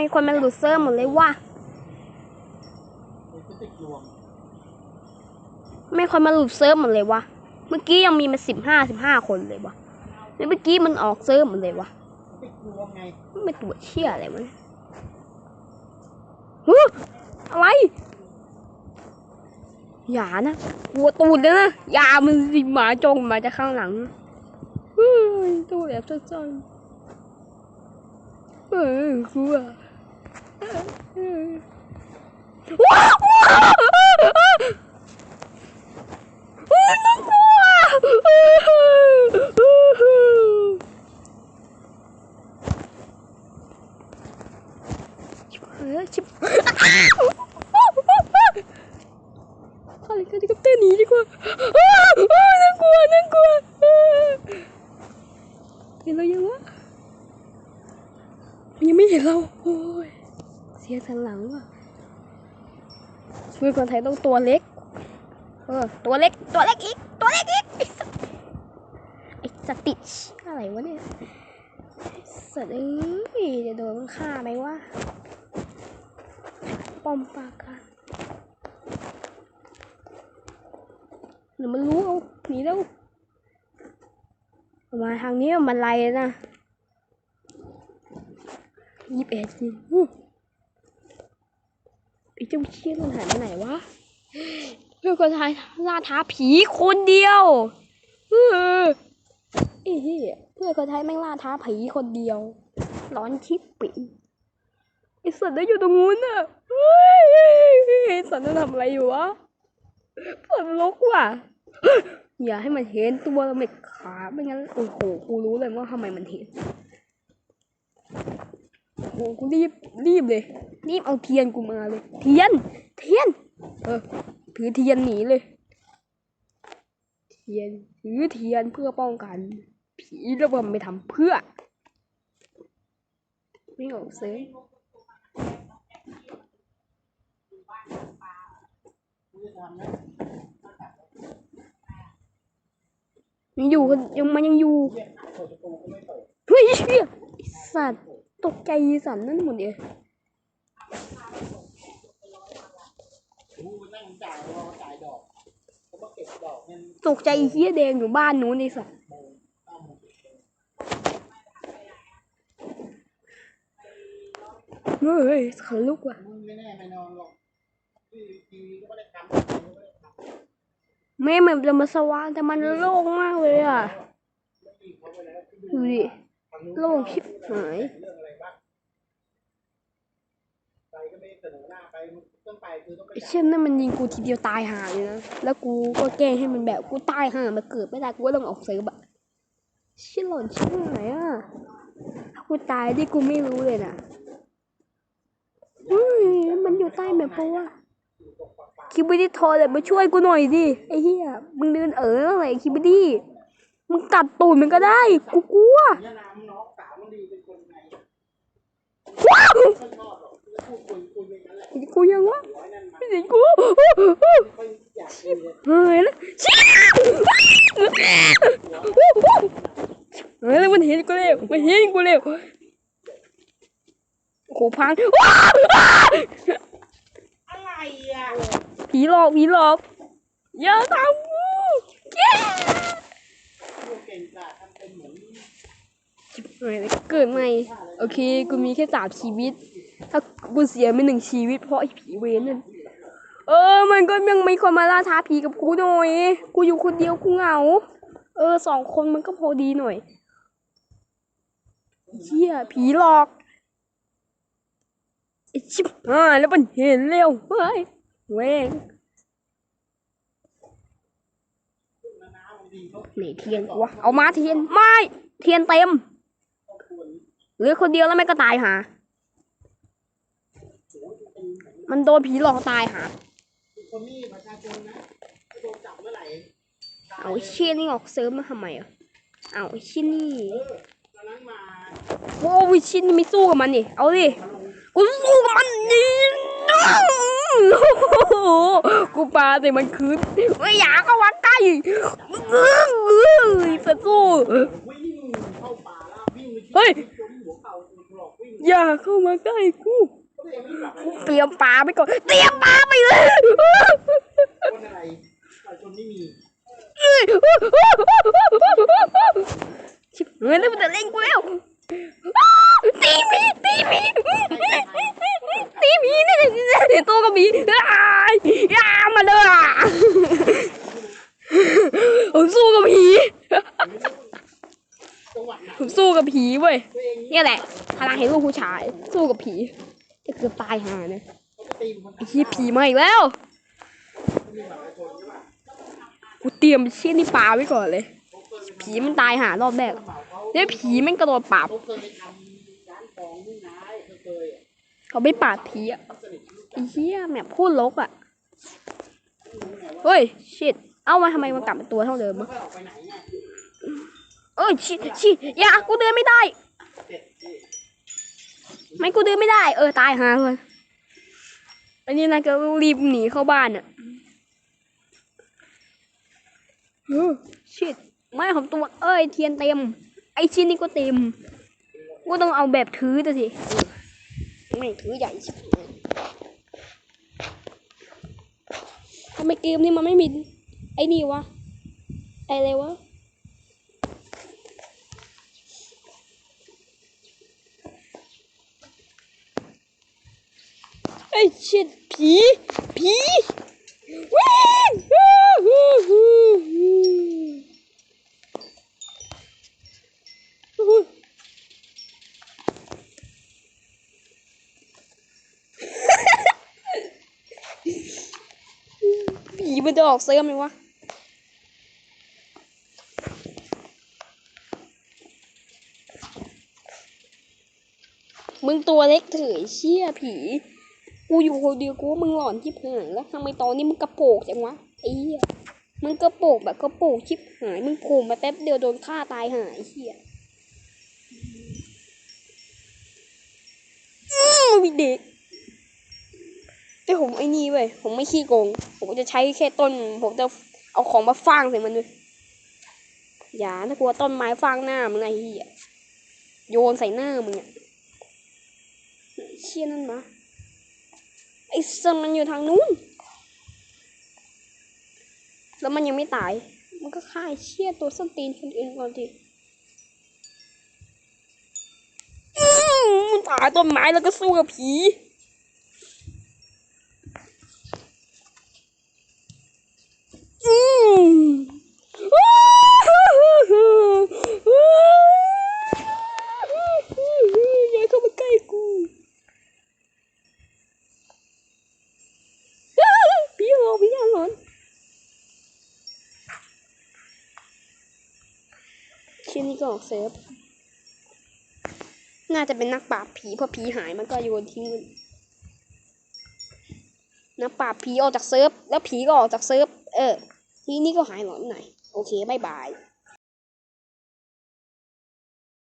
ไอคนมันหลุดเซิร์ฟหมดเลยว่ะไม่คนมันหลุดเซิร์ฟหมดเลยวะเมื่อกี้ยังมีมาสิบห้าสิบห้าคนเลยวะแล้วเมื่อกี้มันออกเซิร์ฟหมดเลยวะไมันเป็นตัวเชี่ยอะไรวะเนี่ยฮึอะไร อย่านะกลัวตูดเลยนะ อย่ามันสิหมาจงมาจากข้างหลังเฮ้ยตัวแอบซ่อนๆเฮ้ยกลัว Whoa! เสียสันหลังว่ะช่วยคนไทยต้องตัวเล็ก เออ ตัวเล็ก ตัวเล็กอีก ตัวเล็กอีกไอ้สัตว์ไอ้สติชอะไรวะเนี่ยสัตว์เอ้ยจะโดนฆ่าไหมวะปอมปาการเดี๋ยวมันรู้เอาหนีแล้วมาทางนี้มันไล่นะยี่สิบเอ็ดสิ เจ้าเชี่ยมันหายไปไหนวะเพื่อนคนไทยล่าท้าผีคนเดียวเออไอ้เหี้ยเพื่อนคนไทยแม่งล่าท้าผีคนเดียว ร้อนชิปปิไอสัตว์ได้อยู่ตรงนู้นน่ะไอสัตว์นั่นทำอะไรอยู่วะปวดลกว่ะอย่าให้มันเห็นตัวเราไม่ขาไม่งั้นโอ้โหกูรู้เลยว่าทำไมมันเห็นโอ้โหกูรีบรีบเลย รีบเอาเทียนกูมาเลย เทียน เทียน เออ ถือเทียนหนีเลย เทียน ถือเทียนเพื่อป้องกัน ผีแล้วมันไม่ทำเพื่อ ไม่ออกเซิร์ฟกูจะทำนะยังอยู่ยังมันยังอยู่เรียกหาเปิดประตูก็ไม่เปิดเฮ้ยเชี่ยสัตว์ตกใจสันนั่นหมดเลย กูนั่งจ่ายรอจ่ายดอกเขามาเก็บดอกเงินตกใจไอ้เฮียแดงอยู่บ้านนู้นไอ้สัตว์โมงเก้าโมงเฮ้ยขันลุกว่ะมึงไม่แน่ไม่นอนหรอกทีทีก็ไม่ได้ทำก็ไม่ได้ทำแม่มันจะมาสว่างแต่มันโล่งมากเลยอะ ไม่มีเขาไปแล้วที่ดูดูดิทางนู้นโล่งชิบหาย เรื่องอะไรบ้างไปก็ไม่เสนอหน้าไปมึง ต้องไปคือต้องไปไอ้เช่นนั่นมันยิงกูทีเดียวตายห่าเลยนะ แล้วกูก็แกล้งให้มันแบบกูตายห่ามาเกิดไม่ได้กูก็ต้องออกเซิร์ฟอะเชี่ยหล่อนชิบหายอะถ้ากูตายที่กูไม่รู้เลยนะเฮ้ยมันอยู่ใต้แบบเพราะว่าคิบดี้โทรเลยมาช่วยกูหน่อยดิไอ้เหี้ยมึงเดินเอออะไรคิบดี้มึงกัดตูดมันก็ได้ กูกลัว เนี่ยน้ำน้องสาวมันดีเป็นคนไง ว้าว ไม่ชอบหรอก จะพูดคุยคุยอย่างนั้นแหละเห็นกูยังวะหัวไอ้นั่นมาเห็นกูไม่ค่อยอยากคุยเลยเฮ้ยแล้วเชี่ยเฮ้ยแล้วมันเห็นกูเร็วมันเห็นกูเร็วโอ้โหพังว้าวอะไรอะผีหลอกผีหลอกอย่าทำกูแกพูดเก่งกาจทำเป็นเหมือนเฮ้ยแล้วเกิดใหม่โอเคกูมีแค่สามชีวิต ถ้ากูเสียไปหนึ่งชีวิตเพราะไอ้ผีเวนนั่น เออ มันก็ยังไมีคนมาล่าท้าผีกับกูหน่อย กูอยู่คนเดียวกูเหงา เออสองคนมันก็พอดีหน่อยเชี่ยผีหลอกไอชิบหายแล้วมันเห็นเร็วเฮ้ยเว้งน้ำมันดีเขาไหนเทียนวะเอามาเทียนไม่เทียนเต็มเขาควรเหลือคนเดียวแล้วแม่ก็ตายหา มันโดนผีหลอกตายหาคือคนนี้ประชาชนนะถ้าโดนจับเมื่อไหร่เอาไอ้เชี่ยนี่ออกเซิร์ฟมาทำไมอะเอาไอ้เชี่ยนี่เออตอนนั้นมาโอ้ยชินไม่สู้กับมันนี่เอาดิกูสู้กับมันนี่โอ้โหกูปาแต่มันคืนไม่อยากเข้ามาใกล้เอ้ยจะสู้วิ่งเข้าป่าแล้ววิ่งไปเฮ้ยจนหัวเข่าหลอกวิ่งอย่าเข้ามาใกล้กูตัว เองไม่หลับเตรียมปลาไปก่อน เตรียมปลาไปเลย คนอะไรปล่อยชนไม่มีชิบเฮ้ยแล้วมันจะเล่นกูแล้วอ้าวตีหมีตีหมีตีหมีนี่นี่ตัวกับหมีอ้ายอ้ามาเลยอะผมสู้กับผี จังหวะไหนผมสู้กับผีเว้ย ตัวเองเนี่ยแหละพลังเห็นลูกผู้ชาย สู้กับผีจะ เกือบตายห่าเนี่ยเขาจะตีมันไอ้ที่ผีมาอีกแล้วมีบัตรประชาชนใช่ป่ะกูเตรียมชิ้นนี่ปลาไว้ก่อนเลย ผีมันตายหารอบแรกกระเป๋าเขาแล้วผีแม่งกระโดดปราบเขาเคยไปทำร้านทองนี่นะเขาเคยอะเขาไม่ปราบผีอะสนิทรู้ไอ้เหี้ยแมพพูดลกอะ เฮ้ยชิดเอามาทำไมมันกลับเป็นตัวเท่าเดิมไม่วะค่อยออกไปไหนไงเอ้ยชิดชิดอย่ากูเดินไม่ได้เด็ดดิ ไม่กูเดินไม่ได้ เออตายหาเลยอันนี้นะก็รีบหนีเข้าบ้านอะเออชิดไม่ของตัวเอ้ยเทียนเต็ม ไอชิ้นนี้ก็เต็ม กูต้องเอาแบบถือตัวสิไม่ถือใหญ่ชิบหายทำไมเกมนี้มันไม่มี ไอ้นี่วะ ไออะไรวะ อ้เชิดผีผีวิ่งฮู้ฮู้ฮู้ฮู้ผีมันจะออกเซิร์ฟไหมวะมึงตัวเล็กเถอะไอ้เชี่ยผี กูอยู่คนเดียวกูว่ามึงหลอนชิบหายแล้วทำไมตอนนี้มึงกระโปกจังวะไอ้เหี้ยมึงกระโปกแบบกระโปกชิบหายมึงโผล่มาแป๊บเดียวโดนฆ่าตายหายเหี้ยอื้อมีเด็กแต่ผมไอ้นี่เว้ยผมไม่ขี้โกง ผมจะใช้แค่ต้น ผมจะเอาของมาฟางใส่มันด้วยอย่าถ้ากลัวต้นไม้ฟางหน้ามึงไอ้เหี้ยโยนใส่หน้ามึงอะเชี่ยนั่นมา ไอ้ซันมันอยู่ทางนู้น แล้วมันยังไม่ตาย มันก็ฆ่าเชี่ยตัวส้นตีนคนอื่นก่อนทีอืมันตายต้นไม้แล้วก็สู้กับผีอืมอ้าวอย่าเข้ามาใกล้กู ผีหลอกผีหลอนชิ้นนี้ก็ ออกเซฟน่าจะเป็นนักปราบผีเพราะผีหายมันก็โยนทิ้งนนักปราบผีออกจากเซิร์ฟ แล้วผีก็ออกจากเซิร์ฟ เออ ทีนี้ก็หายหลอนหน่อย โอเคบายบาย